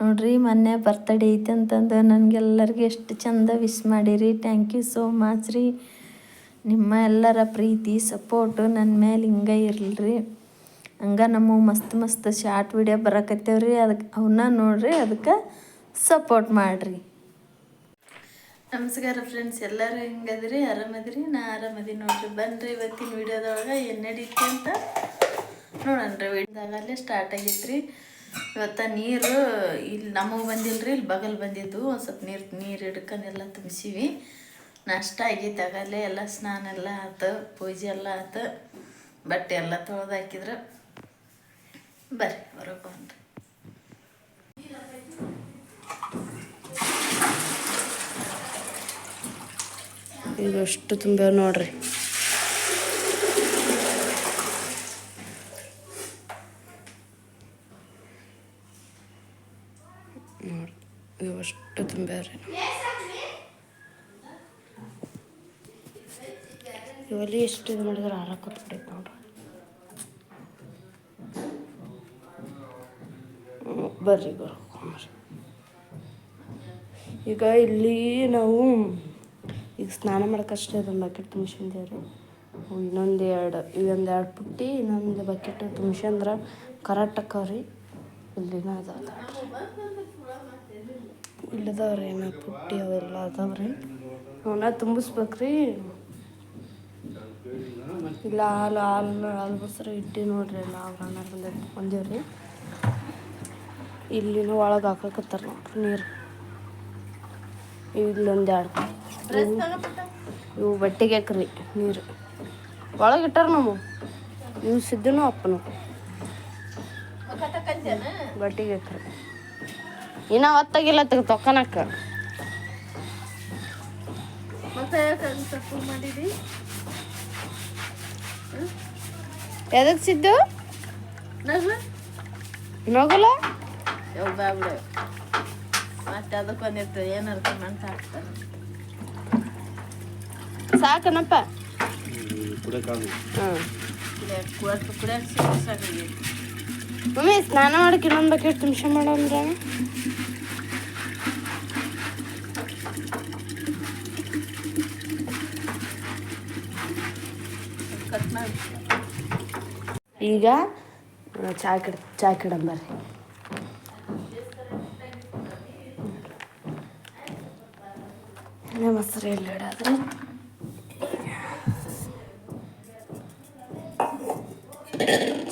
ನೋಡ್ರಿ ಮೊನ್ನೆ ಬರ್ತಡೇ ಐತೆ ಅಂತಂದು ನನಗೆಲ್ಲರಿಗೂ ಎಷ್ಟು ಚಂದ ವಿಶ್ ಮಾಡಿರಿ. ಥ್ಯಾಂಕ್ ಯು ಸೋ ಮಚ್ ರೀ. ನಿಮ್ಮ ಎಲ್ಲರ ಪ್ರೀತಿ ಸಪೋರ್ಟು ನನ್ನ ಮೇಲೆ ಹಿಂಗೆ ಇರಲ್ರಿ. ಹಂಗೆ ನಮ್ಮ ಮಸ್ತ್ ಮಸ್ತ್ ಶಾರ್ಟ್ ವಿಡಿಯೋ ಬರಕತ್ತೇವ್ರಿ ಅದಕ್ಕೆ ಅವನ್ನ ನೋಡ್ರಿ, ಅದಕ್ಕೆ ಸಪೋರ್ಟ್ ಮಾಡಿರಿ. ನಮಸ್ಕಾರ ಫ್ರೆಂಡ್ಸ್ ಎಲ್ಲರೂ ಹೆಂಗದ್ರಿ? ಆರಾಮದ್ರಿ? ನಾ ಆರಾಮದಿ ನೋಡ್ರಿ. ಬನ್ರಿ ಇವತ್ತಿನ ವಿಡಿಯೋದೊಳಗೆ ಏನು ಅಂತ ರೀ ವಿಡಿಯೋದಾಗಲ್ಲೇ ಸ್ಟಾರ್ಟ್ ಆಗೈತ್ರಿ. ಇವತ್ತು ನೀರು ಇಲ್ಲಿ ನಮಗೆ ಬಂದಿಲ್ರಿ, ಇಲ್ಲಿ ಬಗಲ್ ಬಂದಿದ್ದು. ಒಂದು ಸ್ವಲ್ಪ ನೀರು ನೀರು ಹಿಡ್ಕೊಂಡೆಲ್ಲ ತುಂಬಿಸಿವಿ. ನಷ್ಟ ಆಗಿತ್ತು ಆಗಲೇ ಎಲ್ಲ ಸ್ನಾನ ಎಲ್ಲ ಆಯ್ತು ಪೂಜೆ ಎಲ್ಲ ಆಯ್ತು ಬಟ್ಟೆ ಎಲ್ಲ ತೊಳೆದಾಕಿದ್ರು ಬರ್ರಿ, ಹೊರಗೆ ಬಂದು ಅಷ್ಟು ತುಂಬ್ಯಾವ ನೋಡ್ರಿ. ಇದು ಅಷ್ಟು ತುಂಬ್ಯಾವ್ರಿ ಇವಲ್ಲಿ ಎಷ್ಟು ಇದು ಮಾಡಿದ್ರೆ ಹಾರಾಕತ್ಬಿಟ್ಟೈತೆ ನೋಡ್ರಿ ಬರ್ರಿ ಬರ್ರಿ ಈಗ ಇಲ್ಲಿ ನಾವು ಈಗ ಸ್ನಾನ ಮಾಡೋಕ್ಕಷ್ಟೇ ಅದೊಂದು ಬಕೆಟ್ ತುಂಬಿಸಿದ್ದೇವ್ರಿ ಇನ್ನೊಂದು ಎರಡು ಇವೊಂದು ಎರಡು ಪುಟ್ಟಿ ಇನ್ನೊಂದು ಬಕೆಟ್ ತುಂಬಿಸ್ಯಂದ್ರೆ ಕರೆಕ್ಟ್ ಅಕ್ಕವ್ರಿ ಇಲ್ಲಿನ ಅದಾವ ಇಲ್ಲದವ್ರಿ ಏನೋ ಪುಟ್ಟಿ ಅವೆಲ್ಲ ಅದಾವ್ರಿ. ಅವನ್ನ ತುಂಬಿಸ್ಬೇಕ್ರಿ. ಇಲ್ಲ, ಹಾಲು ಹಾಲು ಹಾಲು ಬಸ್ರು ಇಟ್ಟು ನೋಡ್ರಿ, ಎಲ್ಲ ಅವ್ರ ಅಣ್ಣ ಬಂದೈತೆ ಬಂದೇವ್ರಿ ಇಲ್ಲಿನೂ ಒಳಗೆ ಹಾಕಕತ್ತಾರ ನೋಡ್ರಿ ನೀರು. ಇಲ್ಲೊಂದು ಎರಡು ಇವು ಬಟ್ಟೆಗೆ ಹಾಕ್ರಿ ನೀರು. ಒಳಗೆ ಇಟ್ಟಾರ ನಾವು ಇವು ಸಿದ್ದನು ಅಪ್ಪನು. ಬಟ್ಟೆಗೆ ಹಾಕ್ರಿ. ಇನ್ನ ಒತ್ತಾಗಿಲ್ಲ ತಗ ತೊಕ್ಕನಕ್ಕ. ಎದಕ್ಕೆ ಸಿದ್ದು? ನಗು? ನಗಲ? ಮತ್ತೆ ಏನಾರ ಹಾಕ್ತಾರೆ ಸಾಕನಪ್ಪ. ಮಮ್ಮಿ ಸ್ನಾನ ಮಾಡಕ್ಕೆ ಇನ್ನೊಂದು ಬಕೆಟ್ ತುಂಬ ಮಾಡಂದ್ರೆ ಕಟ್ ಈಗ ಆ, ಚಾ ಕಿಡ ಚಾ ಕಿಡಂಬರ್ರಿ ಮೊಸರು ಎಲ್ಲಿ ಇಡೋದ್ರಿ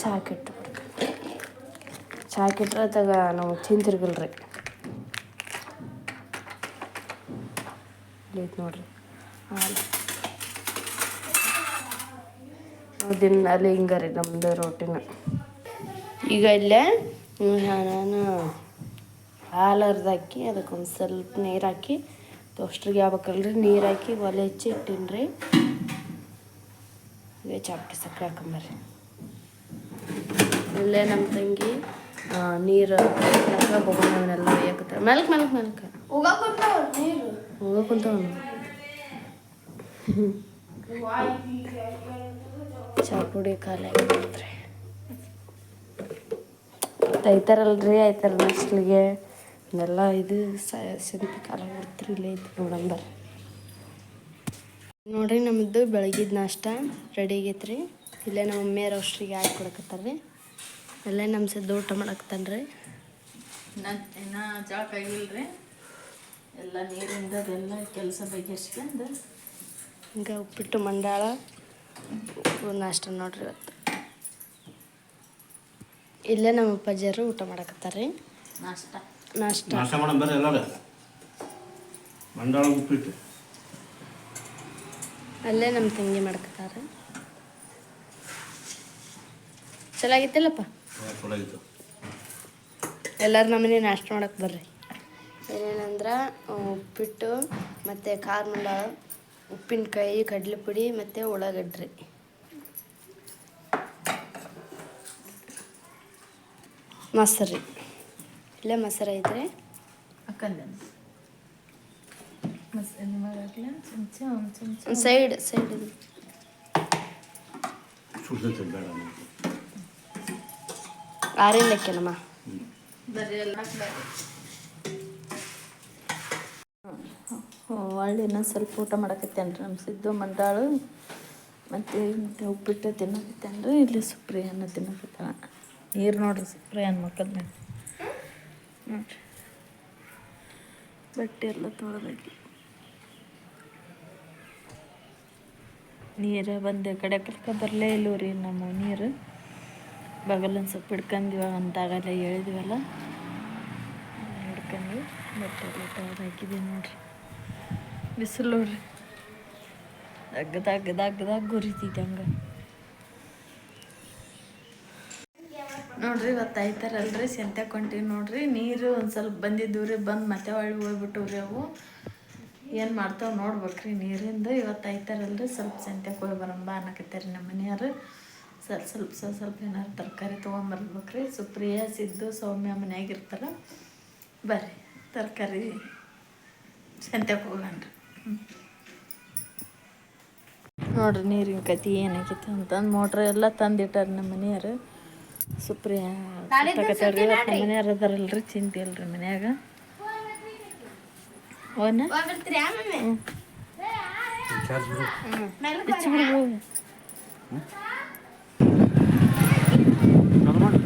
ಚಾ ಕೆಟ್ಟು ಚಾ ಕೆಟ್ರೆ ಅದಾಗ ನಾವು ತಿಂತಿರ್ಗಲ್ರಿ ಇಲ್ಲಿ ಐತ್ ನೋಡ್ರಿ. ಹಾಲು ನಾವು ದಿನ ಅಲ್ಲಿ ಹಿಂಗೆ ರೀ ನಮ್ಮದು ರೋಟಿನ ಈಗ ಇಲ್ಲೇ ನಾನು ಹಾಲು ಅರ್ದಾಕಿ ಅದಕ್ಕೊಂದು ಸ್ವಲ್ಪ ನೀರು ಹಾಕಿ ಟೋಸ್ಟ್ರಿಗೆ ಯಾವಬೇಕಲ್ರಿ ನೀರು ಹಾಕಿ ಒಲೆ ಹಚ್ಚಿ ಇಟ್ಟೀನಿ ಈಗ ಚಾಪಟಿ ಸಕ್ಕರೆ ಹಾಕೊಂಬರ್ರಿ ಇಲ್ಲೇ ನಮ್ಮ ತಂಗಿ ನೀರು ಬೊಗಣವನ್ನೆಲ್ಲ ಒಯ್ಯಕತ್ತ ಮೆಲ್ಕ್ ಮೆಲ್ಕ್, ಮೆಲ್ಕ. ಹೋಗ ಕುಂತವನು ಚಾಪುಡಿ ಖಾಲಿ ಆಗಿದ್ರೆ ಐತಾರಲ್ರಿ ಐತಾರ ನಸ್ಲಿಗೆ? ಇದೆಲ್ಲ ಇದು ಸಂತಿ ಕಾಲ ಮಾಡ್ತೀರಿ ಇಲ್ಲೇ ಐತಿ ನೋಡಂಬರ್. ನೋಡ್ರಿ ನಮ್ಮದು ಬೆಳಗಿದ ನಾಷ್ಟ ರೆಡಿ ಆಗೈತ್ರಿ. ಇಲ್ಲೇ ನಮ್ಮ ರೋಸ್ಟ್ರಿಗೆ ಹಾಕಿ ಕೊಡಕತ್ತಾರ್ರಿ. ಎಲ್ಲ ನಮ್ಮ ಸದ್ದು ಊಟ ಮಾಡಕತ್ತಾನ್ರಿ. ಇನ್ನ ಇನ್ನ ಜಾಕ್ ರೀ ಎಲ್ಲ ನೀರಿಂದ ಅದೆಲ್ಲ ಕೆಲಸ ಬಗೆಹರಿಸ್ಕೊಂಡು ಹಿಂಗೆ ಉಪ್ಪಿಟ್ಟು ಮಂಡಾಳ. ನಾಷ್ಟ ನೋಡ್ರಿ ಇವತ್ತು. ಇಲ್ಲೇ ನಮ್ಮ ಅಪ್ಪಾಜಿಯರು ಊಟ ಮಾಡಕತ್ತಾರ್ರಿ ನಾಷ್ಟ. ನಾಷ್ಟ. ನಾಷ್ಟ ಮಾಡೋಣ ಬರ್ರಿ ಎಲ್ಲರೂ. ಮಂಡಾಳ ಉಪ್ಪಿಟ್ಟು. ಅಲ್ಲೇ ನಮ್ಮ ತಂಗಿ ಮಾಡ್ಕತ್ತಾರ. ಚಲಾಗಿತ್ತಲ್ಲಪ್ಪ? ಚಲೋ ಆಗಿತ್ತು ಎಲ್ಲರೂ ನಮ್ಮನೆ ನಾಷ್ಟ ಮಾಡಕ್ಕೆ ಬರ್ರಿ. ಏನೇನಂದ್ರೆ ಉಪ್ಪಿಟ್ಟು ಮತ್ತು ಖಾರ ಮಂಡಾಳ. ಉಪ್ಪಿನಕಾಯಿ ಕಡಲೆ ಪುಡಿ ಮತ್ತು ಉಳ್ಳಾಗಡ್ರಿ ಮೊಸರು ಇಲ್ಲೇ ಮೊಸರು ಐತ್ರಿ ಹಾಕಂದೆ ಮಸ್ ನಿಮಗೆ ಹಾಕ್ಲಾ ಚಮಚ ಒಂದು ಚಮಚ ಒಂದು ಸೈಡ್ ಸೈಡ್ ಇದು ಒಳ್ಳೆ ಇನ್ನೊಂದು ಸ್ವಲ್ಪ ಊಟ ಮಾಡಕತ್ತೇನೆ ರೀ ನಮ್ಮ ಸಿದ್ದು ಮಂಡಾಳು. ಮತ್ತು ಮತ್ತು ಉಪ್ಪಿಟ್ಟು ತಿನ್ನಕತ್ತೇನೆ ರೀ ಇಲ್ಲಿ ಸುಪ್ರಿಯನ್ನು ತಿನ್ನಕತ್ತಾಳ. ನೀರು ನೋಡ್ರಿ ಸುಪ್ರಿಯನ್ ಮಕ್ಕಳ ಮೇಲೆ ನೋಡ್ರಿ. ಬಟ್ಟೆ ಎಲ್ಲ ತೊಳೆದಾಕಿ. ನೀರು ಬಂದು ಕಡೆ ಕರ್ಕ ಬರಲೇ ಇಲ್ಲ ರೀ ನಮ್ಮ ನೀರು. ಬಗಲೊಂದು ಸ್ವಲ್ಪ ಹಿಡ್ಕೊಂಡಿವ ಅಂತಾಗಲ್ಲ ಹೇಳಿದ್ವಲ್ಲ. ಹಿಡ್ಕೊಂಡು ಬಟ್ಟೆ ಎಲ್ಲ ತೊಳೆದಾಕಿದ್ದೀವಿ ನೋಡ್ರಿ. ಬಿಸಿಲು ನೋಡ್ರಿ. ದಗ್ಗ ಉರಿತೈತೆ ಹಂಗೆ. ನೋಡ್ರಿ ಇವತ್ತು ಆಯ್ತಾರಲ್ರಿ ಸಂತ್ಯಾಗ ಕೊಂಟೀವಿ ನೋಡ್ರಿ. ನೀರು ಒಂದು ಸ್ವಲ್ಪ ಬಂದಿದ್ದು ರೀ, ಬಂದು ಮತ್ತೆ ಹೊಳ್ಳಿ ಹೋಗ್ಬಿಟ್ಟು ರೀ ಅವು. ಏನು ಮಾಡ್ತಾವೆ ನೋಡ್ಬೇಕ್ರಿ ನೀರಿಂದ. ಇವತ್ತು ಆಯ್ತಾರಲ್ರಿ, ಸ್ವಲ್ಪ ಸೆಂತೆ ಹೋಗಿ ಬರಂಬ ಅನ್ನಕತ್ತಾರೆ ನಮ್ಮ ಮನೆಯವರು. ಸ್ವಲ್ಪ ಸ್ವಲ್ಪ ಸ್ವಲ್ಪ ಸ್ವಲ್ಪ ಏನಾರು ತರಕಾರಿ ತೊಗೊಂಬರ್ಬೇಕ್ರಿ. ಸುಪ್ರಿಯ, ಸಿದ್ದು, ಸೌಮ್ಯ ಮನ್ಯಾಗ ಬರ್ರಿ, ತರಕಾರಿ ಸಂತ್ಯಾಗ ಹೋಗಣ್ರಿ ನೋಡ್ರಿ ನೀರಿನ ಕತಿ ಏನಾಗೈತೆ ಅಂತಂದು ಮೋಟ್ರ್ ಎಲ್ಲ ತಂದಿಟ್ಟಾರ ನಮ್ಮ ಮನೆಯವರು. ಸುಪ್ರಿಯ ಇವತ್ತು ನಮ್ಮ ಮನೆಯವ್ರು ಅದಾರಲ್ರಿ ಚಿಂತೆ ಇಲ್ರಿ ಮನ್ಯಾಗ. ಹ್ಞೂ ಬಿಚ್ಚಿ ಬಿಡು ಅದು ಮಾಡಿ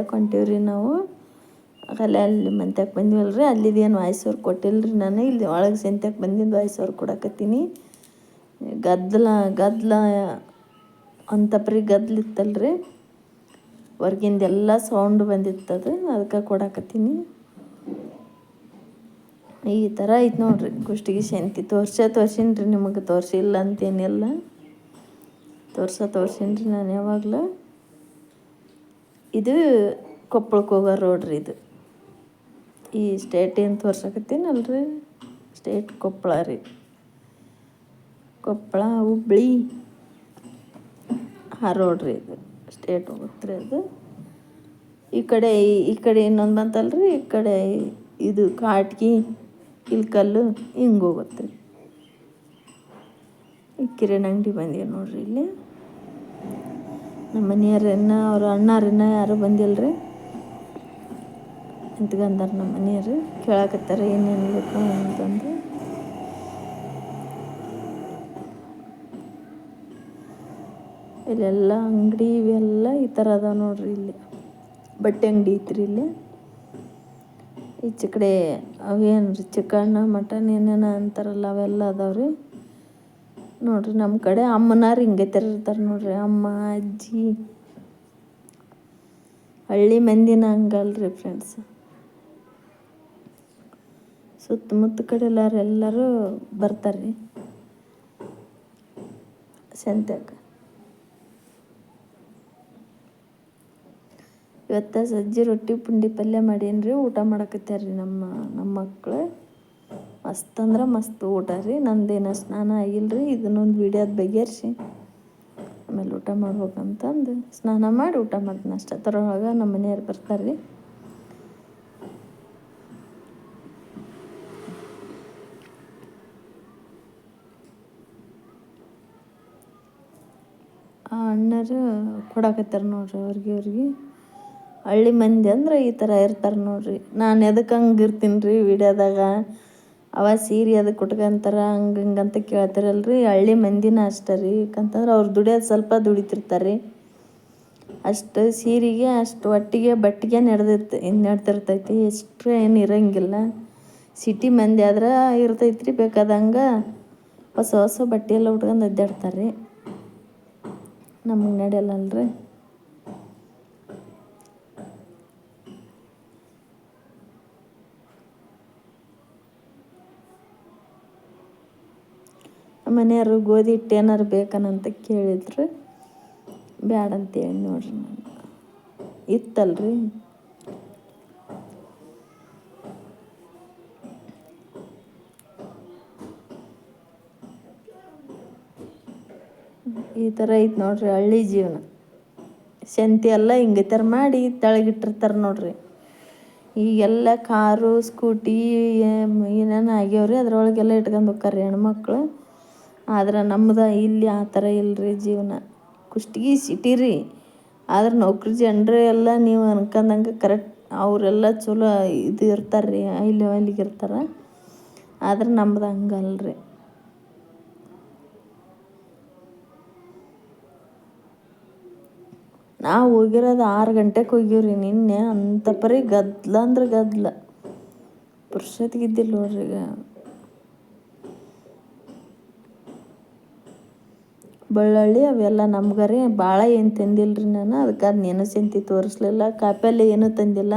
ಈಗ ಹೊಂಟೀವಿ ರೀ ನಾವು. ಆಗಲ್ಲ ಅಲ್ಲಿ ಮಂತ್ಯಾಗ ರೀ ಅಲ್ಲಿದೇನು ವಾಯ್ಸವ್ರು ರೀ ನಾನು. ಇಲ್ಲಿ ಒಳಗೆ ಸಂತೆಗೆ ಬಂದಿದ್ದು ವಾಯ್ಸವ್ರು ಕೊಡಕತ್ತೀನಿ. ಗದ್ದಲ ಗದ್ದಲ ಅಂತಪ್ರಿ ಗದ್ದಲ ಇತ್ತಲ್ರಿ. ಹೊರ್ಗಿಂದೆಲ್ಲ ಸೌಂಡ್ ಬಂದಿತ್ತದು ಅದಕ್ಕೆ ಕೊಡಕತ್ತೀನಿ. ಈ ಥರ ಐತೆ ನೋಡ್ರಿ, ಕುಷ್ಟಿಗೆ ಶಾಂತಿ ತೋರ್ಸ, ತೋರ್ಸಿನ್ರಿ ನಿಮಗೆ, ತೋರಿಸಿಲ್ಲ ಅಂತೇನಿಲ್ಲ. ತೋರ್ಸ ತೋರ್ಸೀನಿ ನಾನು ಯಾವಾಗಲೂ. ಇದು ಕೊಪ್ಪಳಕ್ಕೆ ಹೋಗೋ ರೋಡ್ ರೀ ಇದು. ಈ ಸ್ಟೇಟ್ ಏನು ತೋರ್ಸಕತ್ತೀನಲ್ರಿ? ಸ್ಟೇಟ್ ಕೊಪ್ಪಳ ರೀ. ಕೊಪ್ಪಳ, ಹುಬ್ಳಿ, ಆ ರೋಡ್ ರೀ ಇದು. ಸ್ಟೇಟ್ ಹೋಗುತ್ತೆ ರೀ ಅದು. ಈ ಕಡೆ ಈ ಕಡೆ ಇನ್ನೊಂದು ಬಂತಲ್ರಿ ಈ ಕಡೆ ಇದು ಕಾಟ್ಗಿ, ಇಲ್ಕಲ್ಲು, ಹಿಂಗೆ ಹೋಗುತ್ತೆ. ರೀ ಈ ಕಿರಣ್ ಅಂಗಡಿ ಬಂದೀವಿ ನೋಡ್ರಿ ಇಲ್ಲಿ. ನಮ್ಮ ಮನೆಯವ್ರನ್ನ, ಅವ್ರ ಅಣ್ಣಾರನ್ನ ಯಾರು ಬಂದಿಲ್ರಿ? ನಿಂತ್ಕೊಂಡಾರ ನಮ್ಮ ಮನೆಯವರು? ಕೇಳಾಕತ್ತಾರ ಏನೇನು ಬೇಕು ಅಂತಂದು. ಇಲ್ಲೆಲ್ಲ ಅಂಗಡಿ ಇವೆಲ್ಲ ಈ ಥರ ಅದಾವೆ ನೋಡ್ರಿ ಇಲ್ಲಿ. ಬಟ್ಟೆ ಅಂಗಡಿ ಐತ್ರಿ ಇಲ್ಲಿ. ಈಚೆ ಕಡೆ ಅವೇನು ರೀ ಚಿಕನ್, ಮಟನ್ ಏನೇನು ಅಂತಾರಲ್ಲ ಅವೆಲ್ಲ ಅದಾವ್ರಿ. ನೋಡ್ರಿ ನಮ್ಮ ಕಡೆ ಅಮ್ಮನಾರು ಹಿಂಗೆ ಇರ್ತಾರೆ ನೋಡ್ರಿ. ಅಮ್ಮ, ಅಜ್ಜಿ. ಹಳ್ಳಿ ಮಂದಿನ ಹಂಗಲ್ರಿ ಫ್ರೆಂಡ್ಸ್ ಸುತ್ತಮುತ್ತ ಕಡೆ ಎಲ್ಲರೂ ಎಲ್ಲರೂ ಬರ್ತಾರೆ ಸಂತ್ಯಾಗ ಇವತ್ತು ಸಜ್ಜಿ ರೊಟ್ಟಿ ಪುಂಡಿ ಪಲ್ಯ ಮಾಡೀನಿ ಊಟ ಮಾಡಕತ್ಯಾರ ನಮ್ಮ ನಮ್ಮ ಮಕ್ಕಳು ಮಸ್ತ್ ಅಂದ್ರೆ ಮಸ್ತ್ ಊಟ ರೀ. ನಂದೇನು ಸ್ನಾನ ಆಗಿಲ್ಲ ರೀ ಇದನ್ನೊಂದು ವಿಡಿಯೋದ ಬಗೆಹರಿಸಿ. ಆಮೇಲೆ ಊಟ ಮಾಡ್ಬೇಕಂತಂದು ಸ್ನಾನ ಮಾಡಿ ಊಟ ಮಾಡ್ತೀನಿ ಅಷ್ಟೇ. ತರೊಳಗೆ ನಮ್ಮ ಮನೆಯವ್ರು ಬರ್ತಾರೆ ರೀ. ಆ ಅಣ್ಣರು ಕೊಡಕತ್ತಾರ ನೋಡ್ರಿ ಅವ್ರಿಗೆ ಅವ್ರಿಗೆ ಹಳ್ಳಿ ಮಂದಿ ಅಂದ್ರೆ ಈ ಥರ ಇರ್ತಾರೆ ನೋಡ್ರಿ. ನಾನು ಎದಕ್ಕೆ ಹಂಗೆ ಇರ್ತೀನಿ ರೀ ವಿಡಿಯೋದಾಗ ಅವ ಸೀರೆ ಅದಕ್ಕೆ ಉಟ್ಕೊಂತಾರ ಹಂಗೆ ಹಿಂಗೆ ಅಂತ ಕೇಳ್ತಾರಲ್ರಿ. ಹಳ್ಳಿ ಮಂದಿನ ಅಷ್ಟೇ ರೀ. ಯಾಕಂತಂದ್ರೆ ಅವ್ರು ದುಡಿಯೋದು ಸ್ವಲ್ಪ ದುಡಿತಿರ್ತಾರೆ ರೀ ಅಷ್ಟು ಸೀರೆಗೆ, ಅಷ್ಟು ಒಟ್ಟಿಗೆ, ಬಟ್ಟಿಗೆ ನಡೆದಿರ್ತ ನಡ್ತಿರ್ತೈತಿ. ಎಷ್ಟು ಏನು ಇರೋಂಗಿಲ್ಲ. ಸಿಟಿ ಮಂದಿ ಆದ್ರೆ ಇರ್ತೈತ್ರಿ ಬೇಕಾದಂಗೆ. ಹೊಸ ಹೊಸ ಬಟ್ಟೆ ಎಲ್ಲ ಉಟ್ಕೊಂಡು ಅಡ್ಡಾಡ್ತಾರೆ ರೀ ನಮಗೆ ನಡೆಯಲ್ಲಲ್ರಿ. ಮನೆಯವರು ಗೋಧಿ ಹಿಟ್ಟು ಏನಾರು ಬೇಕನಂತ ಕೇಳಿದ್ರು, ಬ್ಯಾಡ ಅಂತೇಳಿ ನೋಡ್ರಿ ನಾನು ಇತ್ತಲ್ರಿ? ಈ ಥರ ಐತೆ ನೋಡ್ರಿ ಹಳ್ಳಿ ಜೀವನ. ಸಂತಿ ಎಲ್ಲ ಹಿಂಗೆ ಥರ ಮಾಡಿ ತಳಗಿಟ್ಟಿರ್ತಾರೆ ನೋಡ್ರಿ. ಈಗೆಲ್ಲ ಕಾರು, ಸ್ಕೂಟಿ ಏನೇನು ಆಗ್ಯಾವ್ರಿ ಅದ್ರೊಳಗೆಲ್ಲ ಇಟ್ಕೊಂಡು ಹೋಕ್ಕಾರ್ರಿ ಹೆಣ್ಮಕ್ಳು. ಆದ್ರೆ ನಮ್ದು ಇಲ್ಲಿ ಆ ಥರ ಇಲ್ರಿ ಜೀವನ. ಕುಷ್ಟಗಿ ಸಿಟಿ ರೀ. ಆದ್ರೆ ನೌಕರಿ ಜನರು ಎಲ್ಲ ನೀವು ಅನ್ಕೊಂಡಂಗೆ ಕರೆಕ್ಟ್ ಅವರೆಲ್ಲ ಚಲೋ ಇದು ಇರ್ತಾರೆ ರೀ ಹೈ ಲೆವೆಲಿಗೆ ಇರ್ತಾರೆ. ಆದ್ರೆ ನಮ್ದು ಹಂಗಲ್ರಿ. ನಾವು ಹೋಗಿರೋದು ಆರು ಗಂಟೆಗೆ ಹೋಗಿವ್ರಿ ನಿನ್ನೆ. ಅಂತ ಪರಿ ಗದ್ದಲ ಅಂದ್ರೆ ಗದ್ದಲ ಪುರ್ಸೊತ್ತಿಗಿದ್ದಿಲ್ಲ ನೋಡ್ರಿ ಈಗ. ಬೆಳ್ಳುಳ್ಳಿ ಅವೆಲ್ಲ ನಮ್ಗಾರೆ. ಭಾಳ ಏನು ತಂದಿಲ್ಲ ರೀ ನಾನು, ಅದಕ್ಕೆ ಅದು ನೆನೆಸಂತಿ ತೋರಿಸ್ಲಿಲ್ಲ. ಕಾಪಲ್ಲಿ ಏನೂ ತಂದಿಲ್ಲ.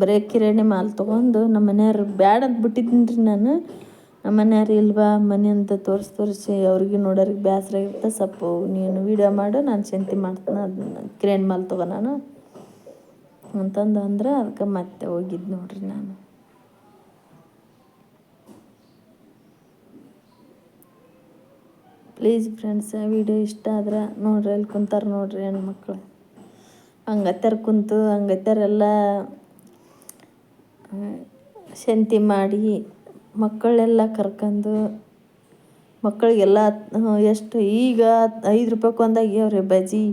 ಬರೀ ಕಿರಾಣಿ ಮಾಲ್ ತೊಗೊಂಡು ನಮ್ಮ ಮನೆಯವ್ರು ಬ್ಯಾಡ ಅಂತ ಬಿಟ್ಟಿದ್ದೀನಿ ರೀ ನಾನು. ನಮ್ಮ ಮನೆಯವ್ರು ಇಲ್ವಾ, ಮನೆ ಅಂತ ತೋರಿಸಿ ತೋರಿಸಿ ಅವ್ರಿಗೆ ನೋಡೋರಿಗೆ ಬೇಸರ ಇರುತ್ತೆ ಸ್ವಲ್ಪ ನೀನು ವೀಡಿಯೋ ಮಾಡು, ನಾನು ಸಂತಿ ಮಾಡ್ತೀನಿ ಅದನ್ನ ಕಿರಾಣಿ ಮಾಲ್ ತೊಗೊ ನಾನು. ಅಂತಂದು ಅಂದ್ರೆ ಅದಕ್ಕೆ ಮತ್ತೆ ಹೋಗಿದ್ದು ನೋಡ್ರಿ ನಾನು. ಪ್ಲೀಸ್ ಫ್ರೆಂಡ್ಸ್ ವಿಡಿಯೋ ಇಷ್ಟ ಆದ್ರೆ ನೋಡ್ರಿ ಅಲ್ಲಿ ಕುಂತಾರೆ ನೋಡ್ರಿ ಹೆಣ್ಮಕ್ಳು. ಹಂಗತ್ಯಾರ ಕುಂತು ಹಂಗತ್ಯಾರೆಲ್ಲ ಶಂತಿ ಮಾಡಿ ಮಕ್ಕಳೆಲ್ಲ ಕರ್ಕೊಂಡು ಮಕ್ಕಳಿಗೆಲ್ಲ ಎಷ್ಟು ಈಗ ಐದು ರೂಪಾಯ್ಗೆ ಒಂದು ಆಗ್ಯಾವ್ರಿ ಬಜ್ಜಿ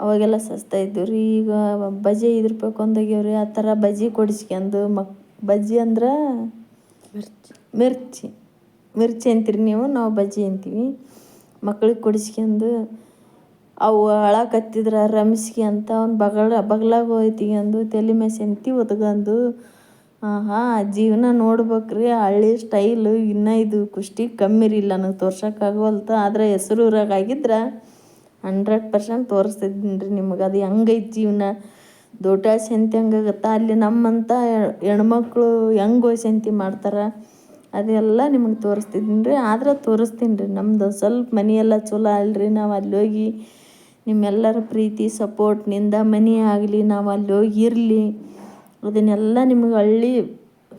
ಅವಾಗೆಲ್ಲ ಸಸ್ತಾ ಇದ್ದು ರೀ ಈಗ ಬಜ್ಜಿ ಐದು ರೂಪಾಯಿಗೆ ಒಂದು ಆಗ್ಯಾವ್ರಿ ಆ ಥರ ಬಜ್ಜಿ ಕೊಡಿಸ್ಕೊಂಡು ಮಕ್ ಬಜ್ಜಿ ಅಂದ್ರೆ ಮಿರ್ಚಿ. ಮಿರ್ಚಿ. ಮಿರ್ಚಿ ಅಂತೀರಿ ನೀವು, ನಾವು ಬಜ್ಜಿ ಅಂತೀವಿ. ಮಕ್ಳಿಗೆ ಕುಡಿಸ್ಕೊಂಡು ಅವು ಅಳಕತ್ತಿದ್ರ ರಮಿಸ್ಕ್ಯಂತ ಅವ್ನು ಬಗಳ ಬಗ್ಲಾಗ ಹೋಯ್ತಿಗೆಂದು ತಲೆ ಮೇಲೆ ಸೆಂತಿ ಒತ್ಕೊಂಡು ಆಹಾ, ಜೀವನ ನೋಡ್ಬೇಕ್ರಿ, ಹಳ್ಳಿ ಸ್ಟೈಲು. ಇನ್ನೂ ಇದು ಕುಷ್ಟಿ ಕಮ್ಮಿ ರೀ ನನಗೆ ತೋರ್ಸೋಕ್ಕಾಗವಲ್ತು ಆದರೆ ಹೆಸ್ರು ಊರಾಗ ಆಗಿದ್ರೆ ಹಂಡ್ರೆಡ್ ಪರ್ಸೆಂಟ್ ತೋರಿಸ್ತಿದ್ದೀನಿ ರೀ ನಿಮಗೆ. ಅದು ಹೆಂಗೈತೆ ಜೀವನ? ದೊಡ್ಡ ಸಂತಿ ಹೆಂಗಾಗತ್ತೆ? ಅಲ್ಲಿ ನಮ್ಮಂಥ ಹೆಣ್ಮಕ್ಳು ಹೆಂಗೆ ಸಂತಿ ಮಾಡ್ತಾರೆ? ಅದೆಲ್ಲ ನಿಮಗೆ ತೋರಿಸ್ತಿದ್ದೀನಿ ರೀ. ಆದ್ರೆ ತೋರಿಸ್ತೀನಿ ರೀ. ನಮ್ದು ಸ್ವಲ್ಪ ಮನೆಯೆಲ್ಲ ಚಲೋ ಅಲ್ರಿ. ನಾವು ಅಲ್ಲಿ ಹೋಗಿ ನಿಮ್ಮೆಲ್ಲರ ಪ್ರೀತಿ ಸಪೋರ್ಟ್ನಿಂದ ಮನೆ ಆಗಲಿ, ನಾವು ಅಲ್ಲಿ ಹೋಗಿ ಇರಲಿ. ಅದನ್ನೆಲ್ಲ ನಿಮಗೆ ಹಳ್ಳಿ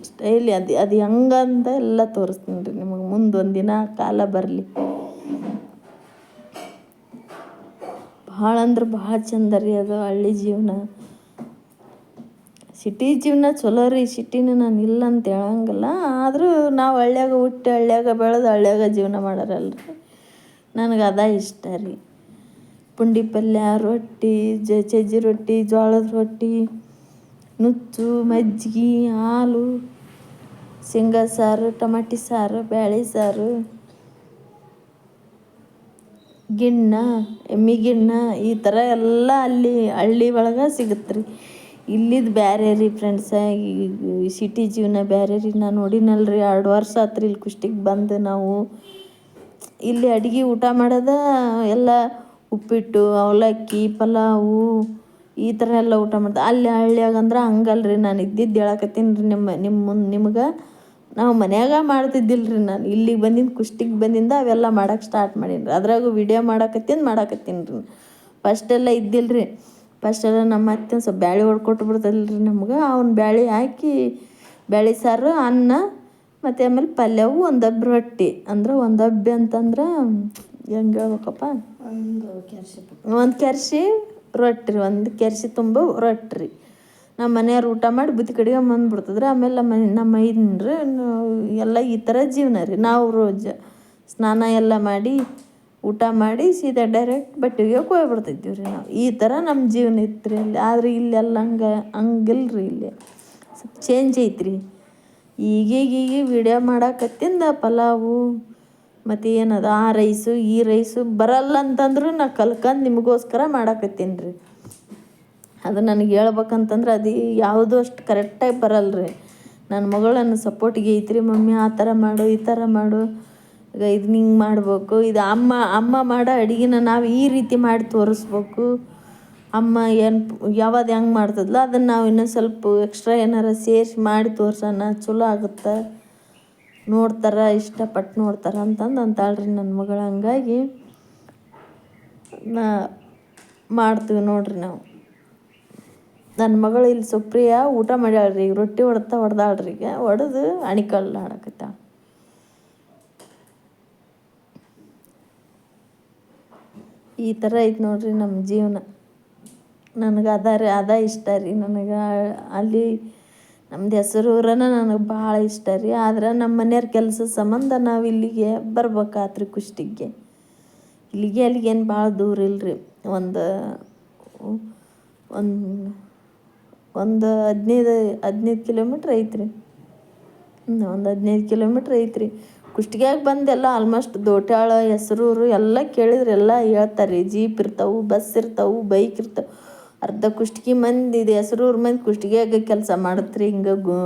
ಸ್ಟೈಲಿ ಅದು ಅದು ಹೆಂಗಂತ ಎಲ್ಲ ತೋರಿಸ್ತೀನಿ ರೀ. ನಿಮಗೆ ಮುಂದೊಂದು ದಿನ ಕಾಲ ಬರಲಿ. ಭಾಳ ಅಂದ್ರೆ ಭಾಳ ಚಂದ ರೀ ಅದು ಹಳ್ಳಿ ಜೀವನ. ಸಿಟಿ ಜೀವನ ಚಲೋ ರೀ, ಸಿಟಿನ ನಾನು ಇಲ್ಲ ಅಂತ ಹೇಳಂಗಿಲ್ಲ. ಆದರೂ ನಾವು ಹಳ್ಳ್ಯಾಗ ಹುಟ್ಟಿ ಹಳ್ಳ್ಯಾಗ ಬೆಳೆದು ಹಳ್ಳ್ಯಾಗ ಜೀವನ ಮಾಡೋರಲ್ರಿ. ನನಗೆ ಅದ ಇಷ್ಟ ರೀ. ಪುಂಡಿ ಪಲ್ಯ ರೊಟ್ಟಿ, ಜ ಚಜ್ಜಿ ರೊಟ್ಟಿ ಜೋಳದ ರೊಟ್ಟಿ, ನುಚ್ಚು ಮಜ್ಜಿಗೆ ಹಾಲು, ಶೇಂಗಾ ಸಾರು, ಟಮಾಟಿ ಸಾರು, ಬ್ಯಾಳೆ ಸಾರು, ಗಿಣ್ಣ, ಎಮ್ಮಿ ಗಿಣ್ಣ ಈ ಥರ ಎಲ್ಲ ಅಲ್ಲಿ ಹಳ್ಳಿ ಒಳಗೆ ಸಿಗುತ್ತೆ ರೀ ಇಲ್ಲಿದ್ದು ಬೇರೆ ರೀ ಫ್ರೆಂಡ್ಸ ಈ ಸಿಟಿ ಜೀವನ ಬೇರೆ ರೀ. ನಾನು ನೋಡಿನಲ್ರಿ ಎರಡು ವರ್ಷ ಆತ್ರಿ ಇಲ್ಲಿ ಕುಷ್ಟಿಗೆ ಬಂದು ನಾವು. ಇಲ್ಲಿ ಅಡುಗೆ ಊಟ ಮಾಡೋದ, ಎಲ್ಲ ಉಪ್ಪಿಟ್ಟು, ಅವಲಕ್ಕಿ, ಪಲಾವು, ಈ ಥರ ಎಲ್ಲ ಊಟ ಮಾಡ್ದೆ. ಅಲ್ಲಿ ಹಳ್ಳಿಯಾಗಂದ್ರೆ ಅಂದ್ರೆ ಹಂಗಲ್ರಿ, ನಾನು ಇದ್ದಿದ್ದು ಹೇಳಕತ್ತೀನಿ ರೀ ನಿಮ್ಮ ನಿಮ್ಮ ಮುಂದೆ ನಿಮ್ಗೆ. ನಾವು ಮನ್ಯಾಗ ರೀ ನಾನು. ಇಲ್ಲಿಗೆ ಬಂದಿದ್ದು ಕುಷ್ಟಿಗೆ ಬಂದಿಂದ ಅವೆಲ್ಲ ಮಾಡಕ್ಕೆ ಸ್ಟಾರ್ಟ್ ಮಾಡೀನಿ ರೀ ಅದ್ರಾಗೂ ವಿಡಿಯೋ ಮಾಡಕತ್ತೀನಿ ರೀ. ಫಸ್ಟೆಲ್ಲ ಇದ್ದಿಲ್ಲ ರೀ ಫಸ್ಟೆಲ್ಲ ನಮ್ಮ ಅತ್ತೆ ಒಂದು ಸ್ವಲ್ಪ ಬ್ಯಾಳೆ ಹೊಡ್ಕೊಟ್ಟು ಬಿಡ್ತಲ್ಲ ರೀ ನಮ್ಗೆ. ಅವ್ನ ಬ್ಯಾಳೆ ಹಾಕಿ ಬ್ಯಾಳೆ ಸಾರು, ಅನ್ನ, ಮತ್ತು ಆಮೇಲೆ ಪಲ್ಯವು ಒಂದು ದಬ್ಬ ರೊಟ್ಟಿ ಅಂದ್ರೆ ಒಂದು ಅಂತಂದ್ರೆ ಹೆಂಗೆ ಹೇಳ್ಬೇಕಪ್ಪ? ಒಂದು ಕೆರ್ಸಿ ಒಂದು ಕೆರ್ಸಿ ರೊಟ್ಟಿ ರೀ, ಒಂದು ಕೆರ್ಸಿ ತುಂಬ ರೊಟ್ಟಿ ರೀ. ನಮ್ಮ ಮನೆಯವ್ರು ಊಟ ಮಾಡಿ ಬುತ್ತಿ ಕಡೆಗೆ ಬಂದುಬಿಡ್ತದ್ರಿ. ಆಮೇಲೆ ನಮ್ಮ ನಮ್ಮ ಮೈದ್ರಿ ಎಲ್ಲ ಈ ಥರ ಜೀವನ ರೀ. ನಾವು ರೋಜ ಸ್ನಾನ ಎಲ್ಲ ಮಾಡಿ ಊಟ ಮಾಡಿ ಸೀದಾ ಡೈರೆಕ್ಟ್ ಬಟ್ಟೆಗೆ ಹೋಗ್ಬಿಡ್ತಿದ್ದೀವಿ ರೀ ನಾವು. ಈ ಥರ ನಮ್ಮ ಜೀವನ ಇತ್ತು ರೀ ಅಲ್ಲಿ. ಆದರೆ ಇಲ್ಲೆಲ್ಲ ಹಂಗೆ ಹಂಗಿಲ್ಲ ರೀ ಇಲ್ಲಿ. ಸ್ವಲ್ಪ ಚೇಂಜ್ ಐತ್ರಿ. ಈಗೀಗ ಈಗ ವಿಡಿಯೋ ಮಾಡಾಕತ್ತಿಂದ ಪಲಾವು, ಮತ್ತು ಏನದು, ಆ ರೈಸು ಈ ರೈಸು ಬರಲ್ಲ ಅಂತಂದ್ರೂ ನಾ ಕಲ್ಕಂದು ನಿಮಗೋಸ್ಕರ ಮಾಡಾಕತ್ತೀನಿ ರೀ. ಅದು ನನಗೆ ಹೇಳ್ಬೇಕಂತಂದ್ರೆ ಅದು ಯಾವುದೂ ಅಷ್ಟು ಕರೆಕ್ಟಾಗಿ ಬರಲ್ಲ ರೀ ನನ್ನ ಮಗಳು ನನ್ನ ಸಪೋರ್ಟಿಗೆ ಐತ್ರಿ ಮಮ್ಮಿ, ಆ ಥರ ಮಾಡು, ಈ ಥರ ಮಾಡು. ಇದನ್ನ ಹಿಂಗೆ ಮಾಡಬೇಕು. ಇದು ಅಮ್ಮ ಅಮ್ಮ ಮಾಡೋ ಅಡುಗೆನ ನಾವು ಈ ರೀತಿ ಮಾಡಿ ತೋರಿಸ್ಬೇಕು. ಅಮ್ಮ ಏನು ಯಾವಾಗ ಹೆಂಗೆ ಮಾಡ್ತದಲ್ಲ ಅದನ್ನು ನಾವು ಇನ್ನೊಂದು ಸ್ವಲ್ಪ ಎಕ್ಸ್ಟ್ರಾ ಏನಾರ ಸೇರಿಸಿ ಮಾಡಿ ತೋರ್ಸೋಣ. ಚಲೋ ಆಗುತ್ತೆ. ನೋಡ್ತಾರೆ ಇಷ್ಟಪಟ್ಟು ನೋಡ್ತಾರೆ ಅಂತಂದು ಅಂತಾಳ್ರಿ ನನ್ನ ಮಗಳು. ಹಂಗಾಗಿ ನಾ ಮಾಡ್ತೀವಿ ನೋಡ್ರಿ ನಾವು. ನನ್ನ ಮಗಳು ಇಲ್ಲಿ ಸುಪ್ರಿಯ ಊಟ ಮಾಡ್ಯಾಳ್ರಿ. ಈಗ ರೊಟ್ಟಿ ಹೊಡ್ತಾ ಹೊಡೆದಾಳ್ರಿ ಈಗ. ಹೊಡೆದು ಅಣಿಕಲ್ಲು ಆಡಕತ್ತಾಳ ಈ ಥರ ಐತೆ ನೋಡಿರಿ ನಮ್ಮ ಜೀವನ. ನನಗೆ ಅದ ರೀ, ಅದ ಇಷ್ಟ ರೀ. ನನಗೆ ಅಲ್ಲಿ ನಮ್ದು ಊರನ ನನಗೆ ಭಾಳ ಇಷ್ಟ ರೀ. ಆದ್ರೆ ನಮ್ಮ ಮನೆಯವ್ರ ಕೆಲಸದ ಸಂಬಂಧ ನಾವು ಇಲ್ಲಿಗೆ ಬರ್ಬೇಕಾತ್ರಿ ಕುಷ್ಟಿಗೆ. ಇಲ್ಲಿಗೆ ಅಲ್ಲಿಗೇನು ಭಾಳ ದೂರ ಇಲ್ರಿ. ಒಂದು ಒಂದು ಒಂದು ಹದಿನೈದು ಹದಿನೈದು ಕಿಲೋಮೀಟ್ರ್ ಐತ್ರಿ. ಒಂದು ಹದಿನೈದು ಕಿಲೋಮೀಟ್ರ್ ಐತ್ರಿ. ಕುಷ್ಟಗ್ಯಾಗ ಬಂದೆಲ್ಲ ಆಲ್ಮೋಸ್ಟ್ ದೋಟ್ಯಾಳ, ಹೆಸರೂರು ಎಲ್ಲ ಕೇಳಿದ್ರೆ, ಎಲ್ಲ ಹೇಳ್ತಾರೆ ಜೀಪ್ ಇರ್ತವೆ ಬಸ್ ಇರ್ತವೆ ಬೈಕ್ ಇರ್ತವೆ. ಅರ್ಧ ಕುಷ್ಟಗಿ ಮಂದಿ ಇದೆ, ಹೆಸರೂರು ಮಂದಿ ಕುಷ್ಟಗಿಯಾಗ ಕೆಲಸ ಮಾಡತ್ರಿ, ಹಿಂಗೆ ಗೋ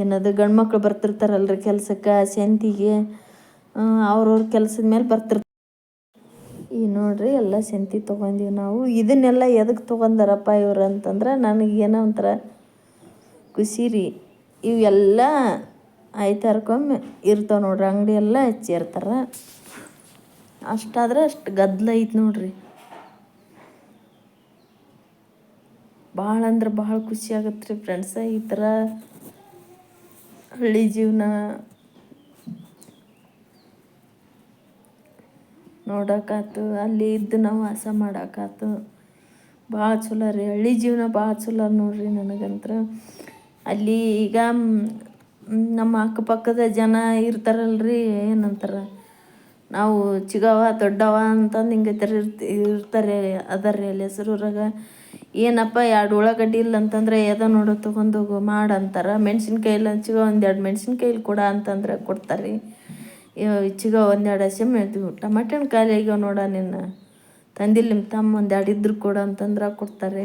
ಏನದು ಗಂಡು ಮಕ್ಳು ಬರ್ತಿರ್ತಾರಲ್ರಿ ಕೆಲಸಕ್ಕೆ, ಸಂತಿಗೆ. ಅವ್ರವ್ರ ಕೆಲಸದ ಮೇಲೆ ಬರ್ತಿರ್ತಾರೆ ಈ ನೋಡ್ರಿ ಎಲ್ಲ ಸಂತಿ ತೊಗೊಂದೀವಿ ನಾವು. ಇದನ್ನೆಲ್ಲ ಎದಕ್ಕೆ ತೊಗೊಂಡಾರಪ್ಪ ಇವ್ರು ಅಂತಂದ್ರೆ ನನಗೇನೋ ಒಂಥರ ಖುಷಿ ರೀ. ಇವೆಲ್ಲ ಆಯ್ತಾರ್ಕೊಮ್ಮೆ ಇರ್ತಾವೆ ನೋಡ್ರಿ, ಅಂಗಡಿ ಎಲ್ಲ ಹಚ್ಚಿರ್ತಾರೆ ಅಷ್ಟಾದ್ರೆ ಅಷ್ಟು ಗದ್ದಲ ಐತೆ ನೋಡ್ರಿ. ಭಾಳ ಅಂದ್ರೆ ಭಾಳ ಖುಷಿ ಆಗತ್ತೆ ರೀ ಫ್ರೆಂಡ್ಸ ಈ ಥರ ಹಳ್ಳಿ ಜೀವನ ನೋಡೋಕ್ಕಾತು, ಅಲ್ಲಿ ಇದ್ದು ನಾವು ವಾಸ ಮಾಡೋಕ್ಕಾತು ಭಾಳ ಚಲೋ ರೀ. ಹಳ್ಳಿ ಜೀವನ ಭಾಳ ಚಲೋ ನೋಡ್ರಿ ನನಗಂತ್ರ. ಅಲ್ಲಿ ಈಗ ನಮ್ಮ ಅಕ್ಕಪಕ್ಕದ ಜನ ಇರ್ತಾರಲ್ರಿ, ಏನಂತಾರೆ? ನಾವು ಚಿಗವ, ದೊಡ್ಡವ ಅಂತಂದು ಹಿಂಗೆ ಇರ್ತಾರೆ ಇರ್ತಾರೆ ಅದಾರ ಅಲ್ಲಿ ಹೆಸರೂರಾಗ. ಏನಪ್ಪ, ಎರಡು ಉಳ್ಳಾಗಡ್ಡಿ ಇಲ್ಲ ಅಂತಂದ್ರೆ ಎದ ನೋಡು ತೊಗೊಂಡೋಗು ಮಾಡು ಅಂತಾರೆ. ಮೆಣ್ಸಿನ್ಕಾಯಿ ಇಲ್ಲ ಚಿಗ ಒಂದೆರಡು ಮೆಣ್ಸಿನ್ಕಾಯಿ ಕೊಡ ಅಂತಂದ್ರೆ ಕೊಡ್ತಾರೆ ಚಿಗ ಒಂದೆರಡು ಹಸಿಮೆ ಟಮಾಟೆ ಹಣ್ಣು ಖಾಲಿ ಆಗ್ಯಾವ ನೋಡ ನಿನ್ನ. ತಂದಿಲ್ಲ ನಿಮ್ಮ ತಮ್ಮ ಒಂದೆರಡು ಇದ್ರು ಕೊಡು ಅಂತಂದ್ರೆ ಕೊಡ್ತಾರೆ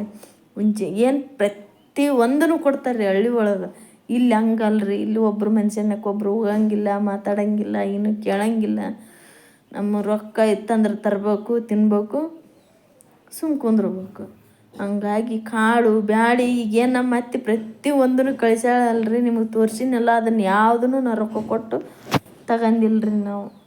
ಮುಂಚೆ ಏನು ಪ್ರತಿ ಒಂದನ್ನು ಕೊಡ್ತಾರೆ ಹಳ್ಳಿ ಒಳಗೆ. ಇಲ್ಲಿ ಹಂಗಲ್ರಿ, ಇಲ್ಲಿ ಒಬ್ಬರು ಹೋಗಂಗಿಲ್ಲ, ಮಾತಾಡಂಗಿಲ್ಲ ಏನು ಕೇಳಂಗಿಲ್ಲ. ನಮ್ಮ ರೊಕ್ಕ ಇತ್ತಂದ್ರೆ ತರಬೇಕು, ತಿನ್ಬೇಕು, ಸುಮ್ ಕುಂದ್ರಬೇಕು. ಹಂಗಾಗಿ ಕಾಳು ಬ್ಯಾಳಿ, ಈಗೇನು ನಮ್ಮ ಅತ್ತೆ ಪ್ರತಿ ಒಂದನ್ನು ಕಳಿಸ್ಯಾಳಲ್ರಿ, ನಿಮಗೆ ತೋರಿಸಿನಲ್ಲ, ಅದನ್ನು ಯಾವುದನ್ನು ನಾ ರೊಕ್ಕ ಕೊಟ್ಟು ತಗಂದಿಲ್ರಿ ನಾವು.